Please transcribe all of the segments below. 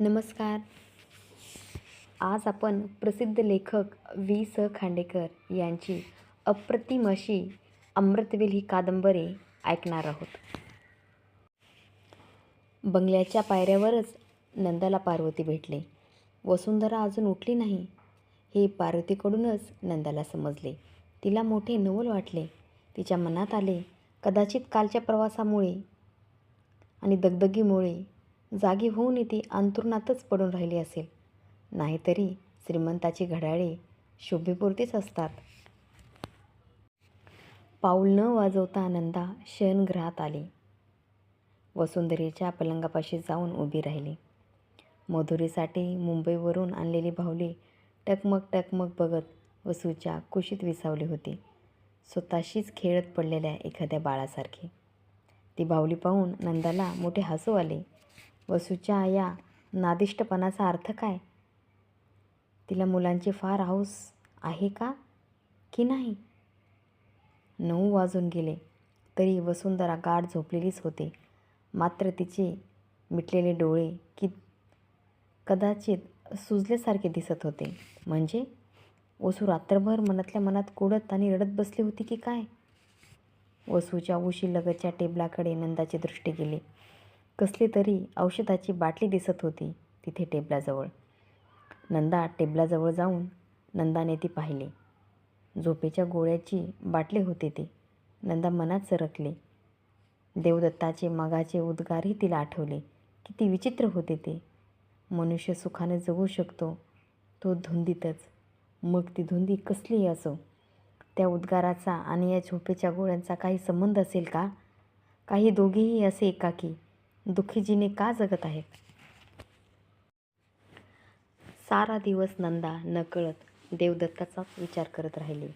नमस्कार. आज आपण प्रसिद्ध लेखक वी स. खांडेकर यांची अप्रतिम अशी अमृतवेल ही कादंबरी ऐकणार आहोत. बंगल्याच्या पायऱ्यावरच नंदाला पार्वती भेटले. वसुंधरा अजून उठली नाही. हे पार्वतीकडूनच नंदाला समजले. तिला मोठे नवल वाटले. तिच्या मनात आले कदाचित कालच्या प्रवासामुळे आणि दगदगीमुळे जागी होऊन ती अंतरुणातच पडून राहिली असेल. नाहीतरी श्रीमंताची घड्याळे शोभेपुरतीच असतात. पाऊल न वाजवता नंदा शयनगृहात आली. वसुंधरीच्या पलंगापाशी जाऊन उभी राहिली. मधुरीसाठी मुंबईवरून आणलेली बाहुली टकमक टकमक बघत वसूच्या कुशीत विसावली होती. स्वतःशीच खेळत पडलेल्या एखाद्या बाळासारखी. ती बाहुली पाहून नंदाला मोठे हसू आले. वसूच्या या नादिष्टपणाचा अर्थ काय? तिला मुलांची फार हौस आहे का? की नाही? नऊ वाजून गेले तरी वसुंधरा गाढ झोपलेलीच होते. मात्र तिचे मिटलेले डोळे की कदाचित सुजल्यासारखे दिसत होते. म्हणजे? वसू रात्रभर मनातल्या मनात कुडत आणि रडत बसली होती की काय? वसूच्या उशीलगतच्या टेबलाकडे नंदाची दृष्टी गेली. कसली तरी औषधाची बाटली दिसत होती तिथे टेबलाजवळ. नंदा टेबलाजवळ जाऊन नंदाने ती पाहिली. झोपेच्या गोळ्याची बाटली होती ती. नंदा मनात सरकले. देवदत्ताचे मगाचे उद्गारही तिला आठवले. किती विचित्र होते ते. मनुष्य सुखाने जगू शकतो. तो धुंदीतच. मग ती धुंदी कसलीही असो. त्या उद्गाराचा आणि या झोपेच्या गोळ्यांचा काही संबंध असेल का? काही दोघेही असे एकाकी. दुःखी जीने का जगत आहेत सारा दिवस नंदा नकळत देवदत्ताचाच विचार करत राहिली.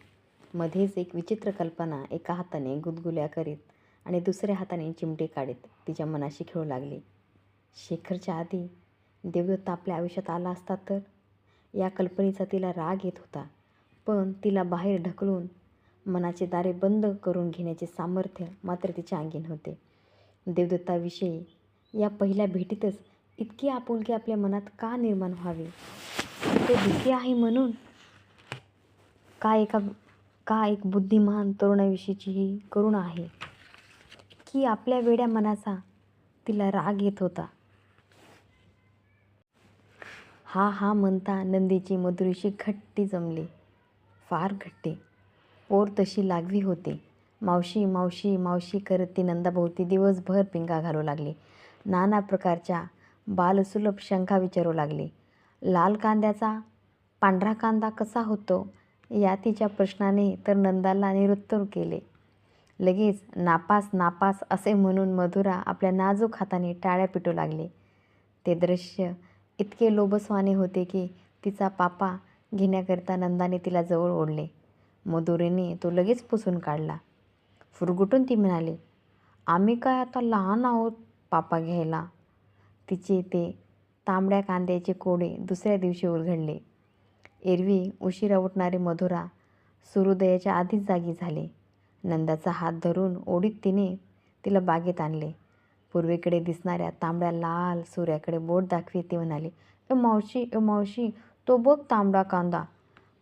मध्येच एक विचित्र कल्पना एका हाताने गुदगुल्या करीत आणि दुसऱ्या हाताने चिमटे काढीत तिच्या मनाशी खेळू लागली. शेखरच्या आधी देवदत्त आपल्या आयुष्यात आला असता तर? या कल्पनेचा तिला राग येत होता. पण तिला बाहेर ढकलून मनाचे दारे बंद करून घेण्याचे सामर्थ्य मात्र तिच्या अंगीन होते देवदत्ताविषयी या पहिल्या भेटीतच इतकी आपुलकी आपल्या मनात का निर्माण व्हावी? ते दुःखी आहे म्हणून का एका का एक बुद्धिमान तरुणाविषयीची ही करुणा आहे? की आपल्या वेड्या मनाचा तिला राग येत होता? हा हा म्हणता नंदीची मधुरीशी घट्टी जमली. फार घट्टी. पोर तशी लागवी होते. मावशी मावशी मावशी करत ती नंदाभोवती दिवसभर पिंगा घालू लागली. नाना प्रकारच्या बालसुलभ शंका विचारू लागली. लाल कांद्याचा पांढरा कांदा कसा होतो या तिच्या प्रश्नाने तर नंदाला निरुत्तर केले. लगेच नापास नापास असे म्हणून मधुरा आपल्या नाजूक हाताने टाळ्या पिटू लागले. ते दृश्य इतके लोभस्वाने होते की तिचा पापा घेण्याकरिता नंदाने तिला जवळ ओढले. मधुरेने तो लगेच पुसून काढला. फुरगुटून ती म्हणाली आम्ही काय आता लहान आहोत? पापा घ्यायला. तिचे ते तांबड्या कांद्याचे कोडे दुसऱ्या दिवशी उलघडले एरवी उशिरा उठणारी मधुरा सूर्योदयाच्या आधीच जागी झाले. नंदाचा हात धरून ओढीत तिने तिला बागेत आणले. पूर्वेकडे दिसणाऱ्या तांबड्या लाल सूर्याकडे बोट दाखवी ती म्हणाली ए मावशी ए मावशी तो बघ तांबडा कांदा.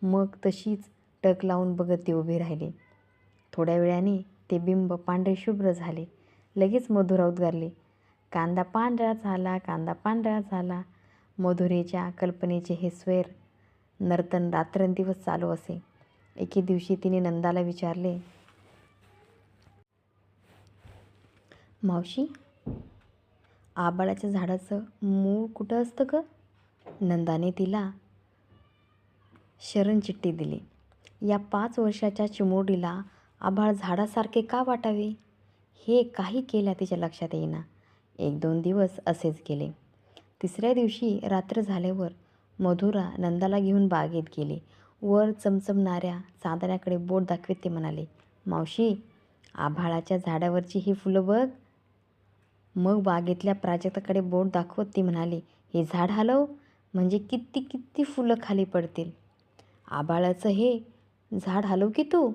मग तशीच टक लावून बघत ती उभी राहिली. थोड्या वेळाने ते बिंब पांढरे शुभ्र झाले. लगेच मधुरा उद्गारले कांदा पांढरा झाला कांदा पांढरा झाला. मधुरेच्या कल्पनेचे हे स्वेर नर्तन रात्रंदिवस चालू असे. एके दिवशी तिने नंदाला विचारले मावशी आबाळाच्या झाडाचं मूळ कुठं असतं ग? नंदाने तिला शरणचिठ्ठी दिली. या पाच वर्षाच्या चिमुरडीला आभाळ झाडासारखे का वाटावे? हे काही केल्या तिच्या लक्षात येईना. एक दोन दिवस असेच गेले. तिसऱ्या दिवशी रात्र झाल्यावर मधुरा नंदाला घेऊन बागेत गेली. वर चमचमणाऱ्या चांदण्याकडे बोट दाखवीत ते म्हणाले मावशी आभाळाच्या झाडावरची ही फुलं बघ. मग बागेतल्या प्राजक्ताकडे बोट दाखवत ती म्हणाली हे झाड हलव म्हणजे किती किती फुलं खाली पडतील? आबाळाचं हे झाड हलव की तू?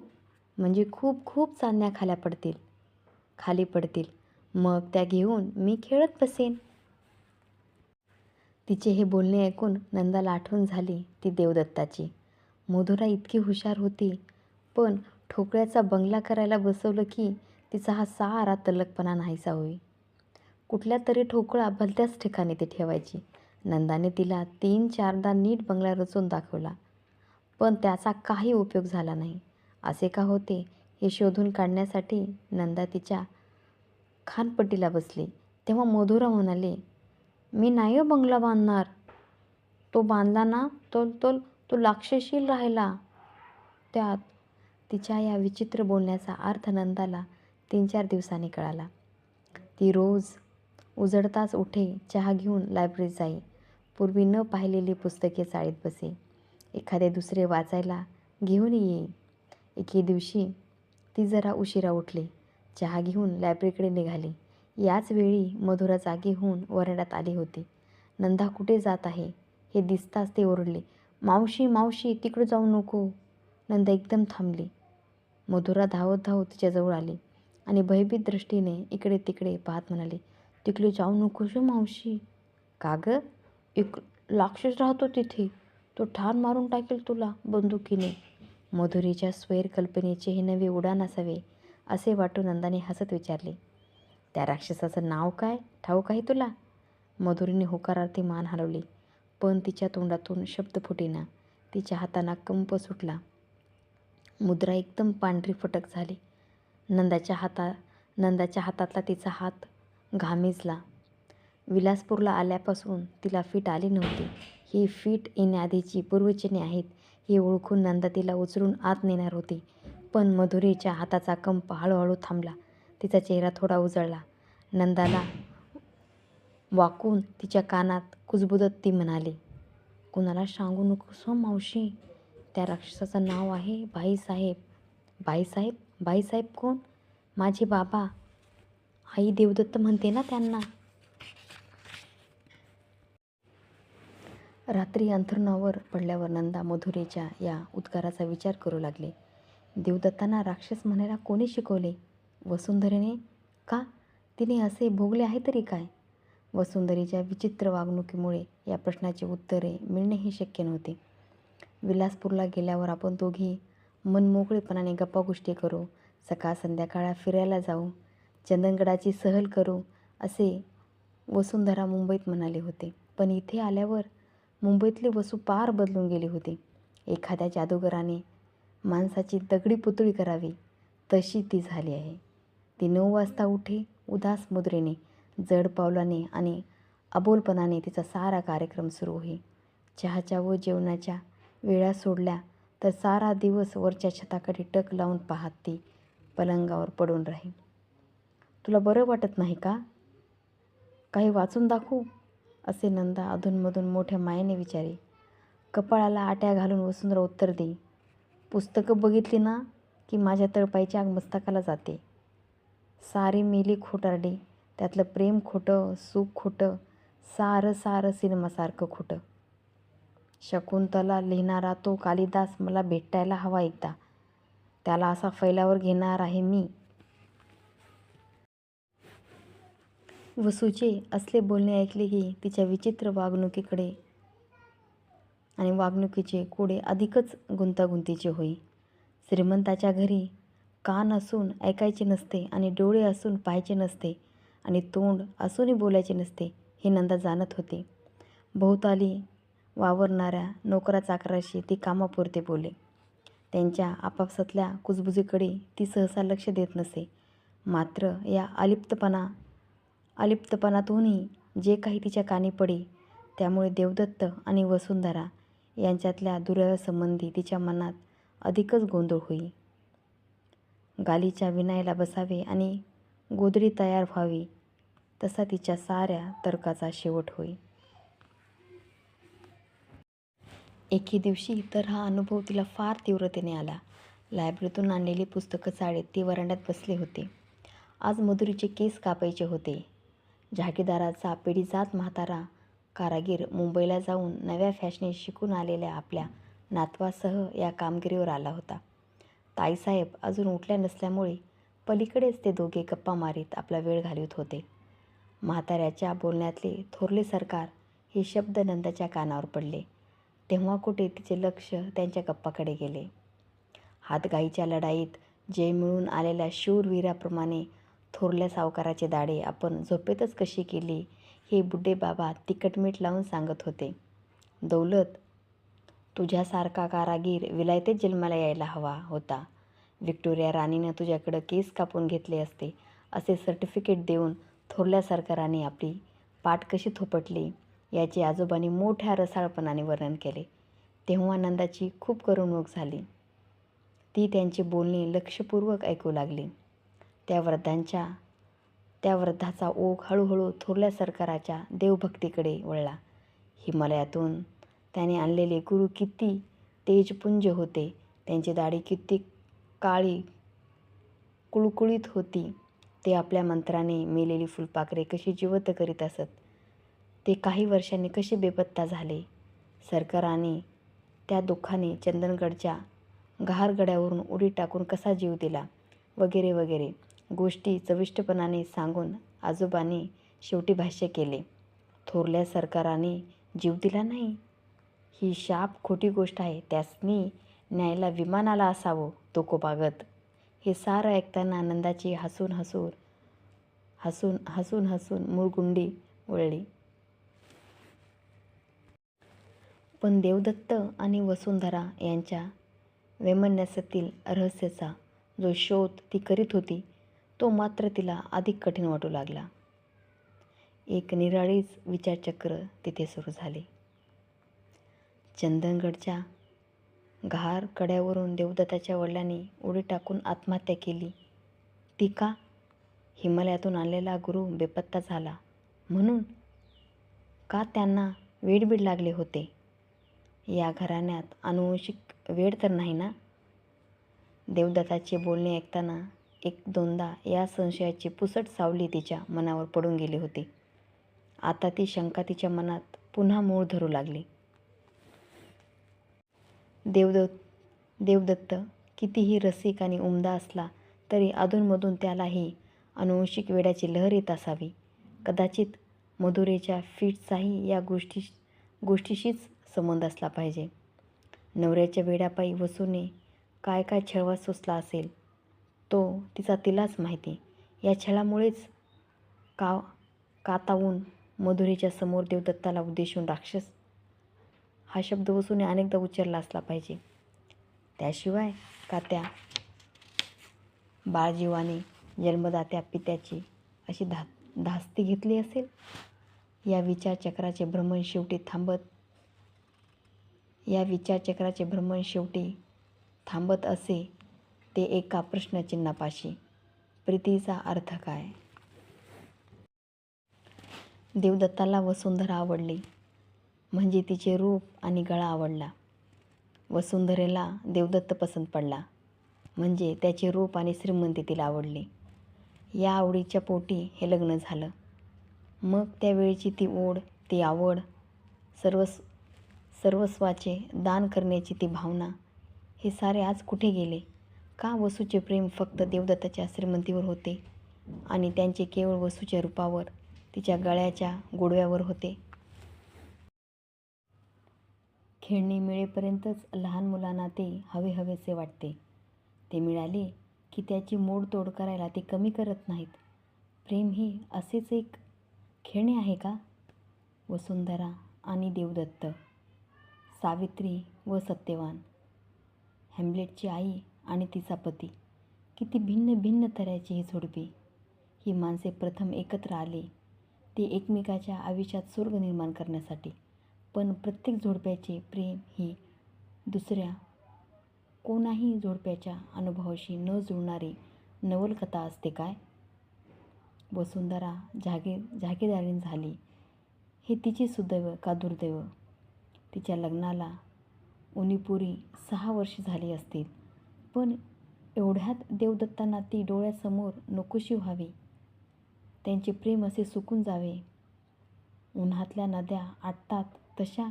म्हणजे खूप खूप चांदण्या खाल्या पडतील खाली पडतील. मग त्या घेऊन मी खेळत बसेन. तिचे हे बोलणे ऐकून नंदाला आठवण झाली ती देवदत्ताची. मधुरा इतकी हुशार होती पण ठोकळ्याचा बंगला करायला बसवलं की तिचा हा सारा तलकपणा नाहीसा होई. कुठल्या तरी ठोकळा भलत्याच ठिकाणी ती ठेवायची. नंदाने तिला तीन चारदा नीट बंगला रचून दाखवला पण त्याचा काही उपयोग झाला नाही. असे का होते हे शोधून काढण्यासाठी नंदा तिच्या खानपट्टीला बसली. तेव्हा मधुरा म्हणाले मी नाही हो बंगला बांधणार. तो बांधला ना तो तो तो लाक्षशील राहिला. त्यात तिच्या या विचित्र बोलण्याचा अर्थ नंदाला तीन चार दिवसांनी कळाला. ती रोज उजडताच उठे चहा घेऊन लायब्ररीत जाई. पूर्वी न पाहिलेली पुस्तके चाळीत बसे. एखादे दुसरे वाचायला घेऊन येई एके दिवशी ती जरा उशिरा उठली. चहा घेऊन लायब्ररीकडे निघाली. याच वेळी मधुरा जागी होऊन वरंड्यात आली होती. नंदा कुठे जात आहे? हे दिसताच ते ओरडले. मावशी मावशी तिकडे जाऊ नको. नंदा एकदम थांबली. मधुरा धावत धावत तिच्याजवळ आली आणि भयभीत दृष्टीने इकडे तिकडे पाहत म्हणाली तिकडे जाऊ नको शो मावशी. का गं? एक लाक्षस राहतो तिथे. तो ठार मारून टाकेल तुला बंदुकीने. मधुरीच्या स्वैर कल्पनेचे हे नवे उडान असावे. असे वाटून नंदाने हसत विचारले त्या राक्षसाचं नाव काय? ठाऊक आहे तुला? मधुरीने होकारार्थी मान हलवली पण तिच्या तोंडातून शब्द फुटेना. तिच्या हाताना कंप सुटला. मुद्रा एकदम पांढरी फटक झाली. नंदाच्या हाता नंदाच्या हातातला तिचा हात घामेजला. विलासपूरला आल्यापासून तिला फीट आली नव्हती. ही फीट येण्याआधीची पूर्वचिन्हे आहेत हे ओळखून नंदा तिला उचलून आत नेणार होती. पण मधुरीच्या हाताचा कंप हळूहळू थांबला. तिचा चेहरा थोडा उजळला. नंदाला वाकून तिच्या कानात कुजबुजत ती म्हणाली कुणाला सांगू नकोस मावशी. त्या राक्षसाचं नाव आहे भाईसाहेब. भाईसाहेब? भाईसाहेब कोण? माझे बाबा. आई देवदत्त म्हणते ना त्यांना. रात्री अंथरुणावर पडल्यावर नंदा मधुरेच्या या उद्गाराचा विचार करू लागले. देवदत्तांना राक्षस म्हणायला कोणी शिकवले? वसुंधरेने? का? तिने असे भोगले आहे तरी काय? वसुंधरेच्या विचित्र वागणुकीमुळे या प्रश्नाची उत्तरे मिळणेही शक्य नव्हते. विलासपूरला गेल्यावर आपण दोघी मनमोकळेपणाने गप्पागोष्टी करू सकाळ संध्याकाळ फिरायला जाऊ चंदनगडाची सहल करू असे वसुंधरा मुंबईत म्हणाले होते. पण इथे आल्यावर मुंबईतले वसू पार बदलून गेले होते. एखाद्या जादूगराने माणसाची दगडी पुतळी करावी तशी ती झाली आहे. ती नऊ वाजता उठे उदास मुद्रेने जड पावलाने आणि अबोलपणाने तिचा सारा कार्यक्रम सुरू होई. चहाच्या व जेवणाच्या वेळा सोडल्या तर सारा दिवस वरच्या छताकडे टक लावून पाहत ती पलंगावर पडून राही. तुला बरं वाटत नाही का? काही वाचून दाखवू? असे नंदा अधूनमधून मोठ्या मायेने विचारे. कपाळाला आट्या घालून वसुंधरा उत्तर दे पुस्तकं बघितली ना की माझ्या तळपायच्या मस्तकाला जाते. सारी मेली खोटारडी त्यातलं प्रेम खोटं सुख खोटं सारं सारं सिनेमासारखं खोटं. शकुंतला लिहिणारा तो कालिदास मला भेटायला हवा एकदा. त्याला असा फैलावर घेणार आहे मी. वसूचे असले बोलणे ऐकले की तिच्या विचित्र वागणुकीकडे आणि वागणुकीचे कोडे अधिकच गुंतागुंतीचे होई. श्रीमंताच्या घरी कान असून ऐकायचे नसते आणि डोळे असून पाहायचे नसते आणि तोंड असूनही बोलायचे नसते हे नंदा जाणत होते. भोवताली वावरणाऱ्या नोकरा चाकराशी ती कामापुरते बोले. त्यांच्या आपापसातल्या कुजबुजीकडे ती सहसा लक्ष देत नसे. मात्र या अलिप्तपणा अलिप्तपणातूनही जे काही तिच्या कानी पडे त्यामुळे देवदत्त आणि वसुंधरा यांच्यातल्या दुराव्यासंबंधी तिच्या मनात अधिकच गोंधळ होई. गालीच्या विनायला बसावे आणि गोदडी तयार व्हावी तसा तिच्या साऱ्या तर्काचा शेवट होई. एके दिवशी तर हा अनुभव तिला फार तीव्रतेने आला. लायब्ररीतून आणलेली पुस्तकं चाळीत ती वरांड्यात बसले होते. आज मधुरीचे केस कापायचे होते. जहागीरदाराचा पिढीजात म्हातारा कारागीर मुंबईला जाऊन नव्या फॅशनी शिकून आलेल्या आपल्या नातवासह या कामगिरीवर आला होता. ताईसाहेब अजून उठल्या नसल्यामुळे पलीकडेच ते दोघे गप्पा मारीत आपला वेळ घालवत होते. म्हाताऱ्याच्या बोलण्यातले थोरले सरकार हे शब्द नंदाच्या कानावर पडले. तेव्हा कुठे तिचे लक्ष त्यांच्या गप्पाकडे गेले. हातगाईच्या लढाईत जय मिळून आलेल्या शूरवीराप्रमाणे थोरल्या सावकाराचे दाढे आपण झोपेतच कशी केली हे बुड्ढे बाबा तिकटमीठ लावून सांगत होते. दौलत तुझ्यासारखा कारागीर विलायतेत जन्माला यायला हवा होता. व्हिक्टोरिया राणीनं तुझ्याकडं केस कापून घेतले असते असे सर्टिफिकेट देऊन थोरल्या सरकाराने आपली पाठ कशी थोपटली याचे आजोबांनी मोठ्या रसाळपणाने वर्णन केले. तेव्हा नंदाची खूप करमणूक झाली. ती त्यांची बोलणे लक्षपूर्वक ऐकू लागली. त्या वृद्धांच्या त्या वृद्धाचा ओघ हळूहळू थोरल्या सरकाराच्या देवभक्तीकडे वळला. हिमालयातून त्याने आणलेले गुरु किती तेजपुंज होते त्यांची दाढी किती काळी कुळकुळीत होती ते आपल्या मंत्राने मेलेली फुलपाखरे कशी जिवंत करीत असत ते काही वर्षांनी कसे बेपत्ता झाले? सरकाराने त्या दुःखाने चंदनगडच्या गहारगड्यावरून उडी टाकून कसा जीव दिला? वगैरे वगैरे. गोष्टी चविष्टपणाने सांगून आजोबांनी शेवटी भाष्य केले. थोरल्या सरकाराने जीव दिला नाही. ही शाप खोटी गोष्ट आहे त्यासनी न्यायला विमानाला असावं तुकोबागत हे सारं ऐकताना आनंदाची हसून हसून हसून हसून हसून मुरगुंडी वळली. पण देवदत्त आणि वसुंधरा यांच्या वैमनस्यातील रहस्याचा जो शोध ती करीत होती तो मात्र तिला अधिक कठीण वाटू लागला. एक निराळीच विचारचक्र तिथे सुरू झाले. चंदनगडच्या घार कड्यावरून देवदत्ताच्या वडिलांनी उडी टाकून आत्महत्या केली. ती का? हिमालयातून आणलेला गुरु बेपत्ता झाला. म्हणून का त्यांना वेडबीड लागले होते? या घराण्यात अनुवंशिक वेड तर नाही ना? देवदत्ताचे बोलणे ऐकताना एक दोनदा या संशयाची पुसट सावली तिच्या मनावर पडून गेली होती. आता ती शंका तिच्या मनात पुन्हा मूळ धरू लागली. देवदत्त देवदत्त कितीही रसिक आणि उमदा असला तरी अधूनमधून त्यालाही अनुवंशिक वेड्याची लहर येत असावी. कदाचित मधुरेच्या फिटचाही या गोष्टी गोष्टीशीच संबंध असला पाहिजे. नवऱ्याच्या वेड्यापायी वसूने काय काय छळवा सोसला असेल तो तिचा तिलाच माहिती. या छळामुळेच का कातावून मधुरीच्या समोर देवदत्ताला उद्देशून राक्षस हा शब्द वसूने अनेकदा उच्चारला असला पाहिजे. त्याशिवाय कात्या बाळजीवाने जन्मदात्या पित्याची अशी धा धास्ती घेतली असेल? या विचारचक्राचे भ्रमण शेवटी थांबत या विचारचक्राचे भ्रमण शेवटी थांबत असे ते एका प्रश्नचिन्हापाशी. प्रीतीचा अर्थ काय? देवदत्ताला वसुंधरा आवडली. म्हणजे तिचे रूप आणि गळा आवडला. वसुंधरेला देवदत्त पसंत पडला. म्हणजे त्याचे रूप आणि श्रीमंती तिला आवडली. या आवडीच्या पोटी हे लग्न झालं. मग त्यावेळीची ती ओढ ती आवड सर्वस् सर्वस्वाचे दान करण्याची ती भावना हे सारे आज कुठे गेले? का वसूचे प्रेम फक्त देवदत्ताच्या श्रीमंतीवर होते आणि त्यांचे केवळ वसूच्या रूपावर तिच्या गळ्याच्या गोडव्यावर होते? खेळणी मिळेपर्यंतच लहान मुलांना ते हवे हवेसे वाटते. ते मिळाले की त्याची मोडतोड करायला ते कमी करत नाहीत. प्रेम ही असेच एक खेळणे आहे का? वसुंधरा आणि देवदत्त सावित्री व सत्यवान. हॅम्लेटची आई आणि तिचा पती. किती भिन्न भिन्न तऱ्याची ही झुडपे. ही माणसे प्रथम एकत्र आले. ते एकमेकाच्या आयुष्यात स्वर्ग निर्माण करण्यासाठी. पण प्रत्येक झोडप्याचे प्रेम ही दुसऱ्या कोणाही झोडप्याच्या अनुभवाशी न जुळणारी नवलकथा असते काय? वसुंधरा जागे जागीदारीन झाली. हे तिचे सुदैव का दुर्दैव? तिच्या लग्नाला उनीपुरी सहा वर्षे झाली असतील. पण एवढ्यात देवदत्तांना ती डोळ्यासमोर नकोशी व्हावी. त्यांचे प्रेम असे सुकून जावे. उन्हातल्या नद्या आटतात तशा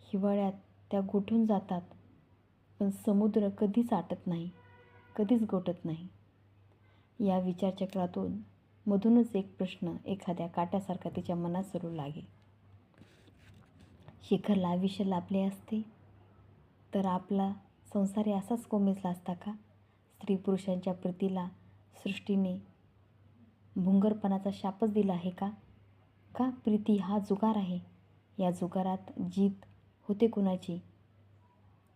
हिवाळ्यात त्या गोठून जातात. पण समुद्र कधीच आटत नाही कधीच गोठत नाही. या विचारचक्रातून मधूनच एक प्रश्न एखाद्या काट्यासारखा तिच्या मनात सरू लागे. शिखरला आयुष्य लाभले असते? तर आपला संसार असाच कोमेजला असता का? स्त्री पुरुषांच्या प्रीतीला सृष्टीने भुंगरपणाचा शापच दिला आहे का? का प्रीती हा जुगार आहे? या जुगारात जीत होते कुणाची?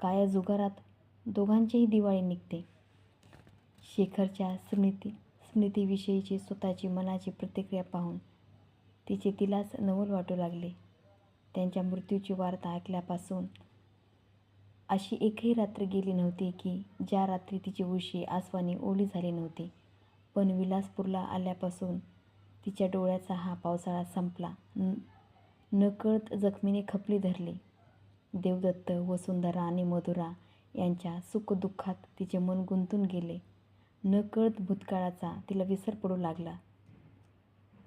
का या जुगारात दोघांचीही दिवाळी निघते? शेखरच्या स्मृती स्मृतीविषयीची स्वतःची मनाची प्रतिक्रिया पाहून तिचे तिलाच नवल वाटू लागले. त्यांच्या मृत्यूची वार्ता ऐकल्यापासून अशी एकही रात्र गेली नव्हती की ज्या रात्री तिची उशी आसवानी ओली झाली नव्हती. पण विलासपूरला आल्यापासून तिच्या डोळ्याचा हा पावसाळा संपला. न नकळत जखमीने खपली धरली. देवदत्त वसुंधरा आणि मधुरा यांच्या सुखदुःखात तिचे मन गुंतून गेले. नकळत भूतकाळाचा तिला विसर पडू लागला.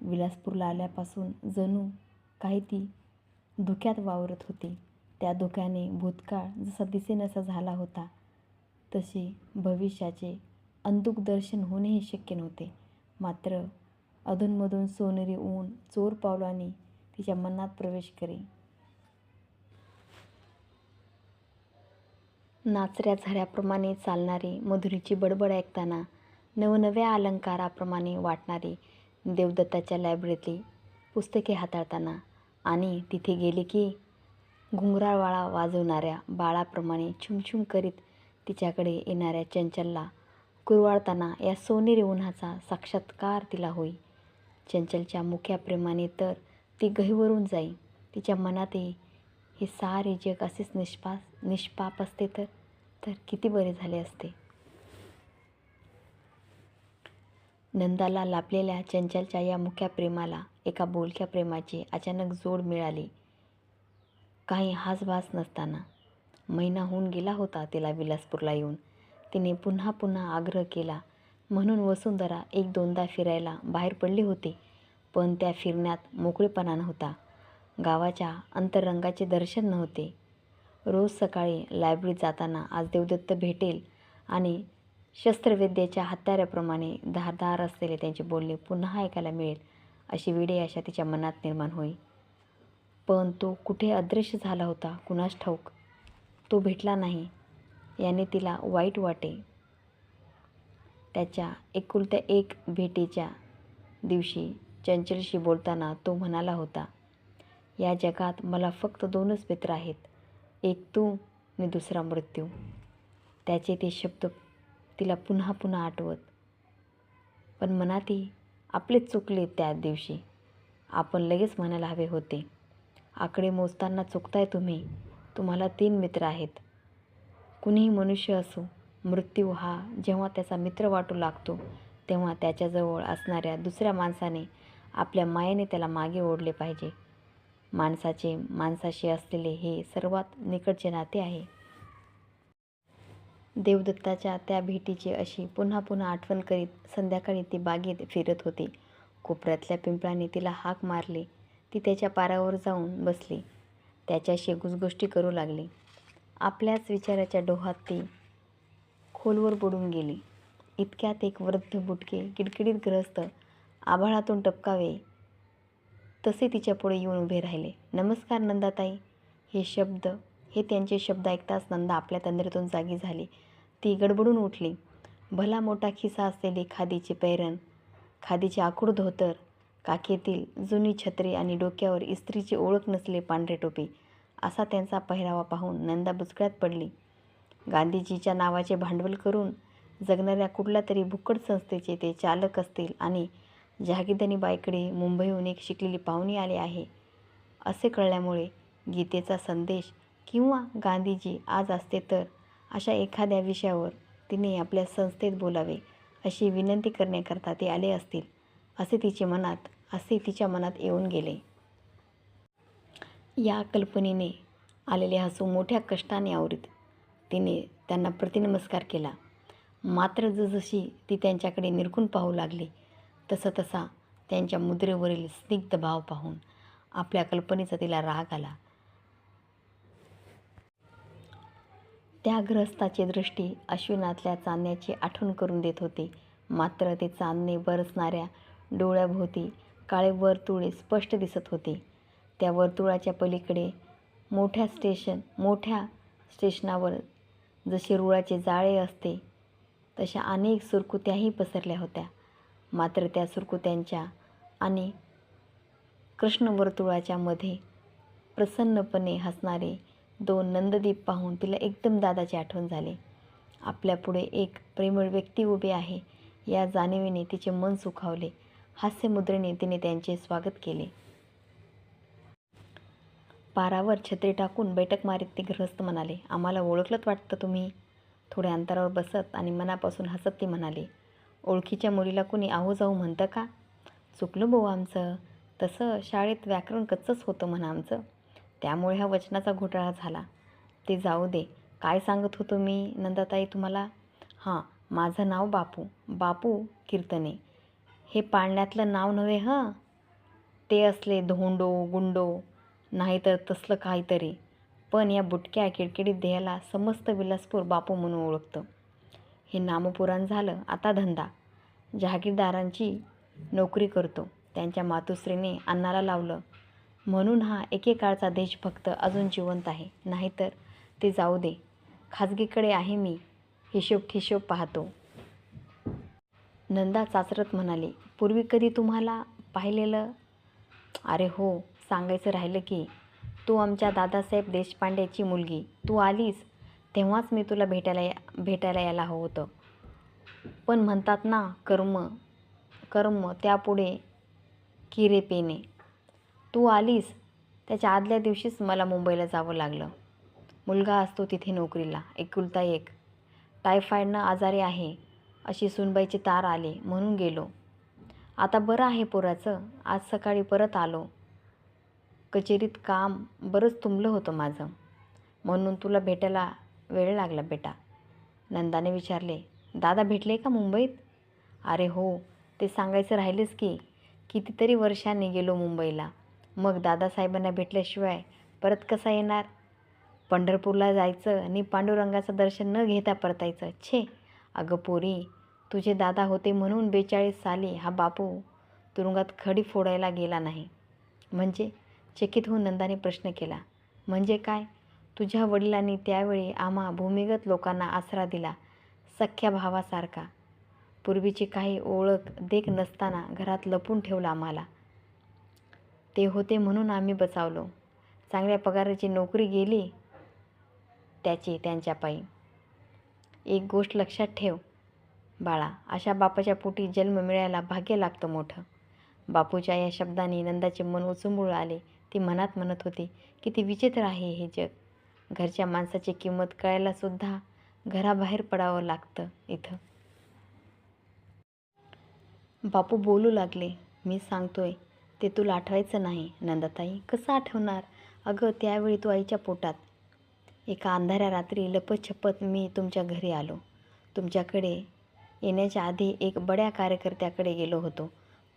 विलासपूरला आल्यापासून जणू काही ती धुक्यात वावरत होती. त्या धुक्याने भूतकाळ जसा दिसेनासा झाला होता तसे भविष्याचे अंधुक दर्शन होणेही शक्य नव्हते. मात्र अधूनमधून सोनेरी ऊन चोर पावलाने तिच्या मनात प्रवेश करी. नाचऱ्या झऱ्याप्रमाणे चालणारी मधुरीची बडबड ऐकताना नवनव्या अलंकाराप्रमाणे वाटणारी देवदत्ताच्या लायब्ररीतली पुस्तके हाताळताना आणि तिथे गेले की घुंगराळवाळा वाजवणाऱ्या बाळाप्रमाणे छुमछुम करीत तिच्याकडे येणाऱ्या चंचलला कुरवाळताना या सोनेरी उन्हाचा साक्षात्कार तिला होई. चंचलच्या मुख्या प्रेमाने तर ती गहिवरून जाई. तिच्या मनातही हे सारे जग असेच निष्पा निष्पाप असते तर तर किती बरे झाले असते. नंदाला लाभलेल्या चंचलच्या या मुख्या प्रेमाला एका बोलक्या प्रेमाची अचानक जोड मिळाली. काही हासभास नसताना. महिना होऊन गेला होता तिला विलासपूरला येऊन. तिने पुन्हा पुन्हा आग्रह केला. म्हणून वसुंधरा एक दोनदा फिरायला बाहेर पडली होती पण त्या फिरण्यात मोकळेपणा नव्हता. गावाच्या अंतरंगाचे दर्शन नव्हते. रोज सकाळी लायब्ररीत जाताना आज देवदत्त भेटेल आणि शस्त्रवेद्याच्या हत्याऱ्याप्रमाणे धारदार असलेले त्यांचे बोलणे पुन्हा ऐकायला मिळेल अशी विडे अशा तिच्या मनात निर्माण होई. पण तो कुठे अदृश्य झाला होता कुणास ठाऊक? तो भेटला नाही. याने तिला वाईट वाटे. त्याच्या एकुलत्या एक भेटीच्या दिवशी चंचलशी बोलताना तो म्हणाला होता या जगात मला फक्त दोनच मित्र आहेत. एक तू आणि दुसरा मृत्यू. त्याचे ते शब्द तिला पुन्हा पुन्हा आठवत. पण मनातही आपलेच चुकले त्या दिवशी. आपण लगेच म्हणायला हवे होते. आकडे मोजताना चुकताय तुम्ही. तुम्हाला तीन मित्र आहेत. कुणीही मनुष्य असो मृत्यू हा जेव्हा त्याचा मित्र वाटू लागतो तेव्हा त्याच्याजवळ असणाऱ्या दुसऱ्या माणसाने आपल्या मायेने त्याला मागे ओढले पाहिजे. माणसाचे माणसाशी असलेले हे सर्वात निकटचे नाते आहे. देवदत्ताच्या त्या भेटीची अशी पुन्हा पुन्हा आठवण करीत संध्याकाळी ती बागेत फिरत होती. कोपऱ्यातल्या पिंपळाने तिला हाक मारली. ती त्याच्या पारावर जाऊन बसली. त्याच्याशी गुजगोष्टी करू लागली. आपल्याच विचाराच्या डोहात ती खोलवर बुडून गेली. इतक्यात एक वृद्ध बुटके किडकिडीत ग्रस्त आभाळातून टपकावे तसे तिच्या पुढे येऊन उभे राहिले. नमस्कार नंदाताई. हे शब्द हे त्यांचे शब्द ऐकताच नंदा आपल्या तंद्रीतून जागी झाली. ती गडबडून उठली. भला मोठा खिसा असलेली खादीची पैरण खादीचे आखूड धोतर काखेतील जुनी छत्री आणि डोक्यावर इस्त्रीची ओळख नसले पांढरे टोपी असा त्यांचा पहिरावा पाहून नंदा बुचकळ्यात पडली. गांधीजीच्या नावाचे भांडवल करून जगणाऱ्या कुठल्या तरी भुक्कड संस्थेचे ते चालक असतील आणि जहागीरदानी बाईकडे मुंबईहून एक शिकलेली पाहुणी आली आहे असे कळल्यामुळे गीतेचा संदेश किंवा गांधीजी आज असते तर अशा एखाद्या विषयावर तिने आपल्या संस्थेत बोलावे अशी विनंती करण्याकरता ते आले असतील असे तिचे मनात असे तिच्या मनात येऊन गेले. या कल्पनेने आलेले हसू मोठ्या कष्टाने आवरीत. तिने त्यांना प्रतिनमस्कार केला. मात्र जसजशी ती त्यांच्याकडे निरखून पाहू लागली तसा तसा त्यांच्या मुद्रेवरील स्निग्ध भाव पाहून आपल्या कल्पनेचा तिला राग आला. त्या ग्रस्ताची दृष्टी अश्विनातल्या चांदण्याची आठवण करून देत होती. मात्र ते चांदणे बरसणाऱ्या डोळ्याभोवती काळे वर्तुळे स्पष्ट दिसत होते. त्या वर्तुळाच्या पलीकडे मोठ्या स्टेशन मोठ्या स्टेशनावर जसे रुळाचे जाळे असते तशा अनेक सुरकुत्याही पसरल्या होत्या. मात्र त्या सुरकुत्यांच्या आणि कृष्णवर्तुळाच्या मध्ये प्रसन्नपणे हसणारे दोन नंददीप पाहून तिला एकदम दादाची आठवण झाली. आपल्यापुढे एक प्रेमळ व्यक्ती उभी आहे. या जाणीवेने तिचे मन सुखावले. हास्यमुद्रेने तिने त्यांचे स्वागत केले. पारावर छत्री टाकून बैठक मारीत ते गृहस्थ म्हणाले आम्हाला ओळखलंच वाटतं तुम्ही थोड्या अंतरावर बसत आणि मनापासून हसत ती म्हणाली ओळखीच्या मुलीला कुणी आहो जाऊ म्हणतं का? चुकलं भाऊ आमचं. तसं शाळेत व्याकरण कच्चंच होतं म्हणा आमचं. त्यामुळे हा वचनाचा घोटाळा झाला. ते जाऊ दे. काय सांगत होतो मी नंदाताई तुम्हाला? हां माझं नाव बापू. बापू कीर्तने. हे पाळण्यातलं नाव नव्हे हं? ते असले धोंडो गुंडो नाहीतर तसलं काहीतरी. पण या बुटक्या किडकिडीत देहाला समस्त विलासपूर बापू म्हणून ओळखतं. हे नामपुराण झालं आता धंदा. जहागीरदारांची नोकरी करतो. त्यांच्या मातुश्रीने अन्नाला लावलं. म्हणून हा एकेकाळचा देशभक्त अजून जिवंत आहे. नाहीतर ते जाऊ दे. खाजगीकडे आहे मी. हिशोब ठिशोब पाहतो. नंदा चाचरत म्हणाली पूर्वी कधी तुम्हाला पाहिलेलं? अरे हो सांगायचं राहिलं की तू आमच्या दादासाहेब देशपांडेची मुलगी. तू आलीस तेव्हाच मी तुला भेटायला या भेटायला यायला हवं होतं. पण म्हणतात ना कर्म कर्म त्यापुढे किरे पेने. तू आलीस त्याच्या आदल्या दिवशीच मला मुंबईला जावं लागलं. मुलगा असतो तिथे नोकरीला एकुलता एक. टायफॉईडनं आजारी आहे. अशी सुनबाईचे तार आले म्हणून गेलो. आता बरं आहे पोराचं आज सकाळी परत आलो. कचेरीत काम बरंच तुंबलं होतं माझं. म्हणून तुला भेटायला वेळ लागला बेटा. नंदाने विचारले दादा भेटले का मुंबईत? अरे हो ते सांगायचं राहिलेच की कितीतरी वर्षांनी गेलो मुंबईला. मग दादासाहेबांना भेटल्याशिवाय परत कसा येणार? पंढरपूरला जायचं आणि पांडुरंगाचं दर्शन न घेता परतायचं छे! अगं पोरी तुझे दादा होते म्हणून बेचाळीस साली हा बापू तुरुंगात खडी फोडायला गेला नाही. म्हणजे चकित होऊन नंदाने प्रश्न केला म्हणजे काय? तुझ्या वडिलांनी त्यावेळी आम्हा भूमिगत लोकांना आसरा दिला सख्या भावासारखा. पूर्वीची काही ओळख देख नसताना घरात लपून ठेवलं आम्हाला. ते होते म्हणून आम्ही बचावलो. चांगल्या पगाराची नोकरी गेली त्याची त्यांच्यापायी एक गोष्ट लक्षात ठेव बाळा. अशा बापाच्या पोटी जन्म मिळायला भाग्य लागतं मोठं. बापूच्या या शब्दाने नंदाचे मन उचंबूळ आले. ती मनात म्हणत होती किती विचित्र आहे हे जग. घरच्या माणसाची किंमत कळायलासुद्धा घराबाहेर पडावं लागतं इथं. बापू बोलू लागले मी सांगतोय ते तुला आठवायचं नाही नंदाताई. कसं आठवणार? अगं त्यावेळी तू आईच्या पोटात एका अंधाऱ्या रात्री लपतछपत मी तुमच्या घरी आलो. तुमच्याकडे येण्याच्या आधी एक बड्या कार्यकर्त्याकडे गेलो होतो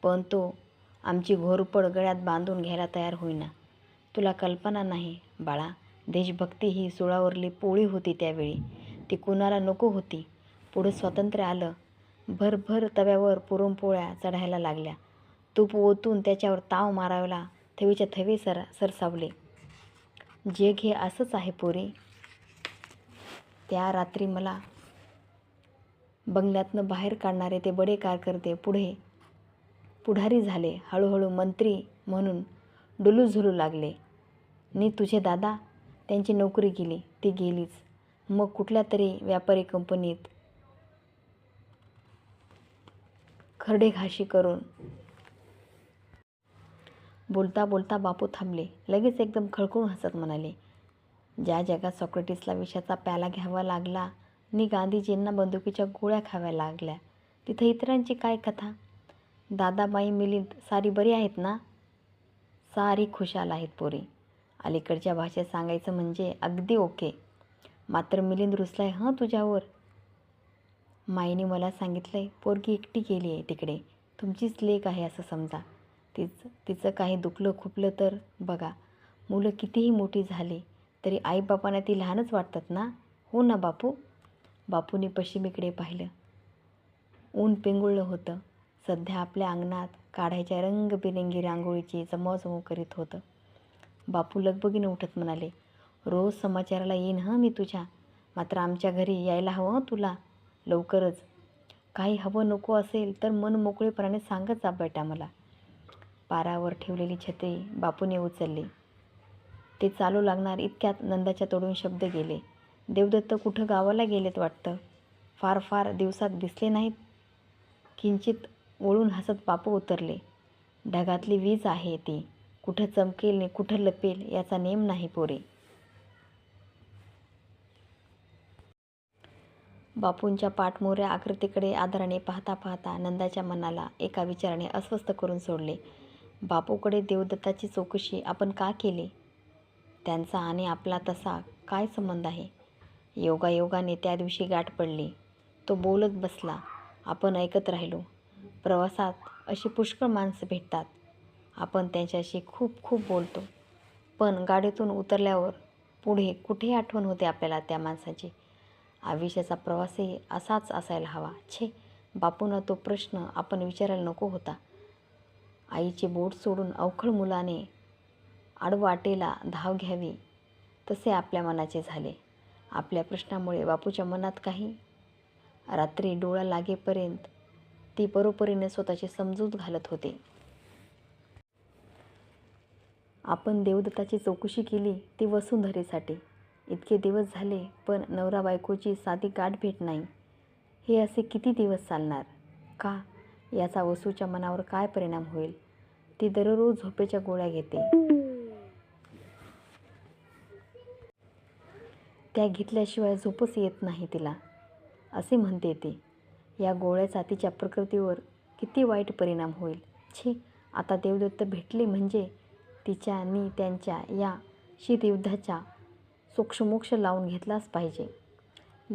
पण तो आमची घोरपड गळ्यात बांधून घ्यायला तयार होईना. तुला कल्पना नाही बाळा. देशभक्ती ही सुळावरली पोळी होती त्यावेळी. ती कुणाला नको होती. पुढं स्वातंत्र्य आलं. भरभर तव्यावर पुरणपोळ्या चढायला लागल्या. तूप ओतून त्याच्यावर ताव मारावला थवीच्या थवे सर सरसावले जग हे असंच आहे पोरी. त्या रात्री मला बंगल्यातनं बाहेर काढणारे ते बडे कारकर्ते पुढे पुढारी झाले. हळूहळू मंत्री म्हणून डुलू झुलू लागले. नी तुझे दादा त्यांची नोकरी गेली ती गेलीच. मग कुठल्या तरी व्यापारी कंपनीत खरडेघाशी करून बोलता बोलता बापू थांबले. लगेच एकदम खळखळून हसत म्हणाले ज्या जगात सॉक्रेटिसला विषाचा प्याला घ्यावा लागला नि गांधीजींना बंदुकीच्या गोळ्या खाव्या लागल्या तिथं इतरांची काय कथा? दादाबाई मिलिंद सारी बरी आहेत ना? सारी खुशाल आहेत पोरी. अलीकडच्या भाषेत सांगायचं म्हणजे अगदी ओके. मात्र मिलिंद रुसलाय हं तुझ्यावर? माईने मला सांगितलं आहे पोरगी एकटी गेली आहे तिकडे. तुमचीच लेक आहे असं समजा. तिचं तिचं काही दुखलं खुपलं तर बघा. मुलं कितीही मोठी झाली तरी आईबापांना ती लहानच वाटतात ना? हो ना बापू? बापूने पश्चिमेकडे पाहिलं. ऊन पिंगुळलं होतं. सध्या आपल्या अंगणात काढायच्या रंगबिरंगी रांगोळीची जमावजमाव करीत होतं. बापू लगबगीनं उठत म्हणाले रोज समाचाराला येईन हं मी तुझ्या. मात्र आमच्या घरी यायला हवं हं तुला. लवकरच. काही हवं नको असेल तर मन मोकळेपणाने सांगत जा बेटा मला. पारावर ठेवलेली छत्री बापूने उचलली. ते चालू लागणार इतक्यात नंदाच्या तोडून शब्द गेले. देवदत्त कुठं गावाला गेलेत वाटतं? फार फार दिवसात दिसले नाहीत? किंचित वळून हसत बापू उतरले. ढगातली वीज आहे ती. कुठं चमकेल ने कुठं लपेल याचा नेम नाही पोरे. बापूंच्या पाठमोऱ्या आकृतीकडे आदराने पाहता पाहता नंदाच्या मनाला एका विचाराने अस्वस्थ करून सोडले. बापूकडे देवदत्ताची चौकशी आपण का केली? त्यांचा आणि आपला तसा काय संबंध आहे? योगायोगाने त्या दिवशी गाठ पडली. तो बोलत बसला. आपण ऐकत राहिलो. प्रवासात अशी पुष्कळ माणसं भेटतात. आपण त्यांच्याशी खूप खूप बोलतो. पण गाडीतून उतरल्यावर पुढे कुठे आठवण होते आपल्याला त्या माणसाची. आयुष्याचा प्रवासही असाच असायला हवा. छे बापूंना तो प्रश्न आपण विचारायला नको होता. आईचे बोट सोडून अवखळ मुलाने आडवाटेला धाव घ्यावी तसे आपल्या मनाचे झाले. आपल्या प्रश्नामुळे बापूच्या मनात काही रात्री डोळा लागेपर्यंत ती बरोबरीने स्वतःची समजूत घालत होते. आपण देवदत्ताची चौकशी केली ती वसुंधरेसाठी. इतके दिवस झाले पण नवरा बायकोची साधी गाठ भेट नाही. हे असे किती दिवस चालणार? का? याचा वसूच्या मनावर काय परिणाम होईल? ती दररोज झोपेच्या गोळ्या घेते. त्या घेतल्याशिवाय झोपच येत नाही तिला असे म्हणते ती. या गोळ्याचा तिच्या प्रकृतीवर किती वाईट परिणाम होईल? छी आता देवदत्त भेटले म्हणजे तिच्या आणि त्यांच्या या शीतयुद्धाच्या सोक्षमोक्ष लावून घेतलाच पाहिजे.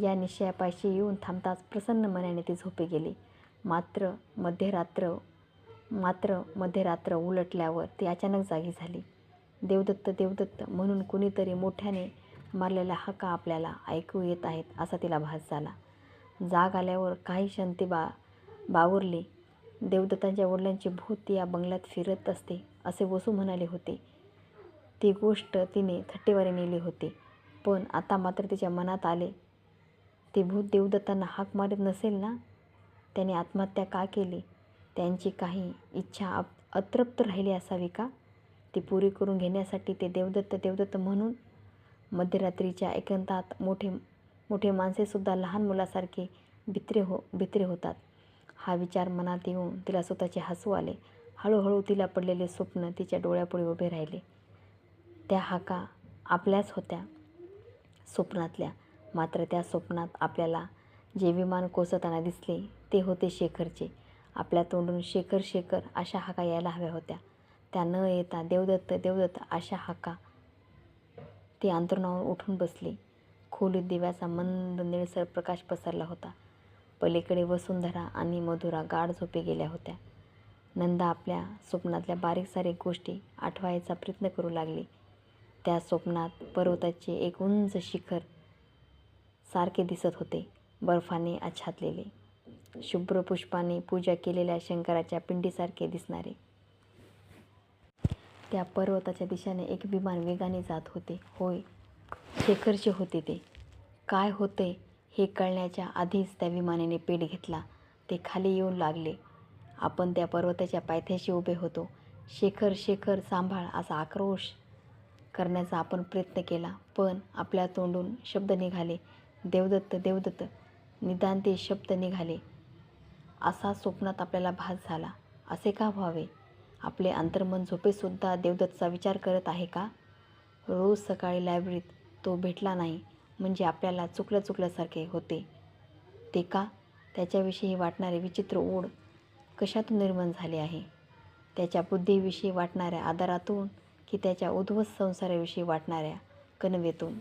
या निश्चयापाशी येऊन थांबताच प्रसन्न मनाने ती झोपे गेली. मात्र मध्यरात्र मात्र मध्यरात्र उलटल्यावर ती अचानक जागी झाली. देवदत्त देवदत्त म्हणून कुणीतरी मोठ्याने मारलेला हाका आपल्याला ऐकू येत आहेत असा तिला भास झाला. जाग आल्यावर काही क्षण ती बा बावरली. देवदत्तांच्या वडिलांची भूत या बंगल्यात फिरत असते असे वसू म्हणाले होते. ती गोष्ट तिने थट्टेवारी नेली होती पण आता मात्र तिच्या मनात आले. ते भूत देवदत्तांना हाक मारत नसेल ना? त्याने आत्महत्या का केली? त्यांची काही इच्छा अप अतृप्त राहिली असावी का? ती पुरी करून घेण्यासाठी ते देवदत्त देवदत्त म्हणून मध्यरात्रीच्या एकांतात मोठे मोठे माणसेसुद्धा लहान मुलासारखे भित्रे हो भित्रे होतात. हा विचार मनात येऊन तिला स्वतःचे हसू आले. हळूहळू तिला पडलेले स्वप्न तिच्या डोळ्यापुढे उभे राहिले. त्या हाका आपल्याच होत्या स्वप्नातल्या. मात्र त्या स्वप्नात आपल्याला जे विमान कोसळताना दिसले ते होते शेखरचे. आपल्या तोंडून शेखर शेखर अशा हाका यायला हव्या होत्या. त्या न येता देवदत्त देवदत्त अशा हाका ते अंतरुणावर उठून बसले. खोलीत दिव्याचा मंद निळसर प्रकाश पसरला होता. पलीकडे वसुंधरा आणि मधुरा गाढ झोपे गेल्या होत्या. नंदा आपल्या स्वप्नातल्या बारीक सारीक गोष्टी आठवायचा प्रयत्न करू लागली. त्या स्वप्नात पर्वताचे एक उंच शिखर सारखे दिसत होते. बर्फाने आच्छादलेले. शुभ्र पुष्पाने पूजा केलेल्या शंकराच्या पिंडीसारखे दिसणारे. त्या पर्वताच्या दिशेने एक विमान वेगाने जात होते. होय शेखरचे होते ते. काय होते हे कळण्याच्या आधीच त्या विमानाने पेट घेतला. ते खाली येऊन लागले. आपण त्या पर्वताच्या पायथ्याशी उभे होतो. शेखर शेखर सांभाळ असा आक्रोश करण्याचा आपण प्रयत्न केला पण आपल्या तोंडून शब्द निघाले. देवदत्त देवदत्त. निदान ते शब्द निघाले. असा स्वप्नात आपल्याला भास झाला. असे का व्हावे? आपले अंतर्मन झोपेसुद्धा देवदत्तचा विचार करत आहे का? रोज सकाळी लायब्ररीत तो भेटला नाही म्हणजे आपल्याला चुकलं चुकल्यासारखे होते. ते का? त्याच्याविषयी वाटणारे विचित्र ओढ कशातून निर्माण झाले आहे? त्याच्या बुद्धीविषयी वाटणाऱ्या आदरातून की त्याच्या उद्ध्वस्त संसाराविषयी वाटणाऱ्या कणवेतून?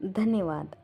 धन्यवाद.